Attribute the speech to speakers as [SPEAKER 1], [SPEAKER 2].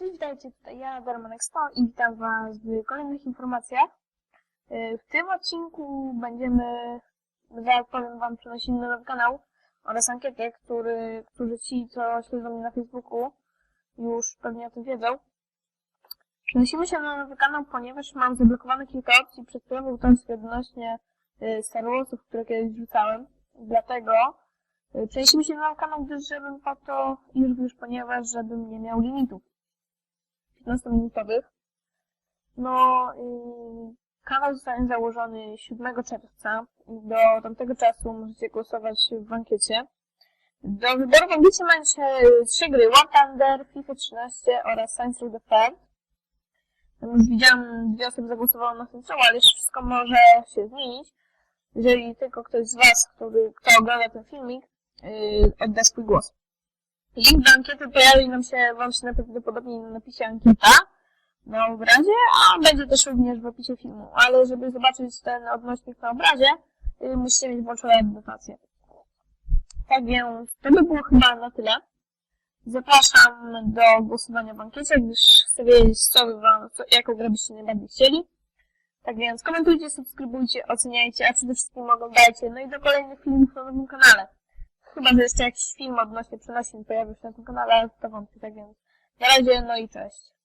[SPEAKER 1] Cześć, witajcie, tutaj ja, Dormanek 100 i witam Was w kolejnych informacjach. Yy, W tym odcinku będziemy, że jak powiem Wam, przenosili na nowy kanał oraz ankietę, który, którzy ci, co śledzą mnie na Facebooku, już pewnie o tym wiedzą. Przenosimy się na nowy kanał, ponieważ mam zablokowane kilka opcji przez prawo autorskie odnośnie yy, Star Warsów, które kiedyś wrzucałem. Dlatego yy, przenosimy się na nowy kanał, gdyż żebym po to, już, już ponieważ żebym nie miał limitów. 15-minutowych. No, kanał zostanie założony 7 czerwca. Do tamtego czasu możecie głosować w ankiecie. Do wyboru w ankiecie macie trzy gry. War Thunder, FIFA 13 oraz Science of the Fair. Już widziałam, dwie osoby zagłosowały na ten ale jeszcze wszystko może się zmienić. Jeżeli tylko ktoś z Was, który, kto ogląda ten filmik, yy, odda swój głos. Link do ankiety pojawi nam się, wam się najprawdopodobniej na napisie ankieta na obrazie, a będzie też również w opisie filmu. Ale żeby zobaczyć ten odnośnik na obrazie, y, musicie mieć włączone adnotacje. Tak więc to by było chyba na tyle. Zapraszam do głosowania w ankiecie, gdyż chcę wiedzieć, co wy wam, co, jaką grę byście najbardziej chcieli. Tak więc komentujcie, subskrybujcie, oceniajcie, a przede wszystkim oglądajcie. No i do kolejnych filmów na nowym kanale. Chyba, że jeszcze jakiś film odnośnie przenosin pojawił się na tym kanale, ale to wątpię, tak więc na razie, no i cześć.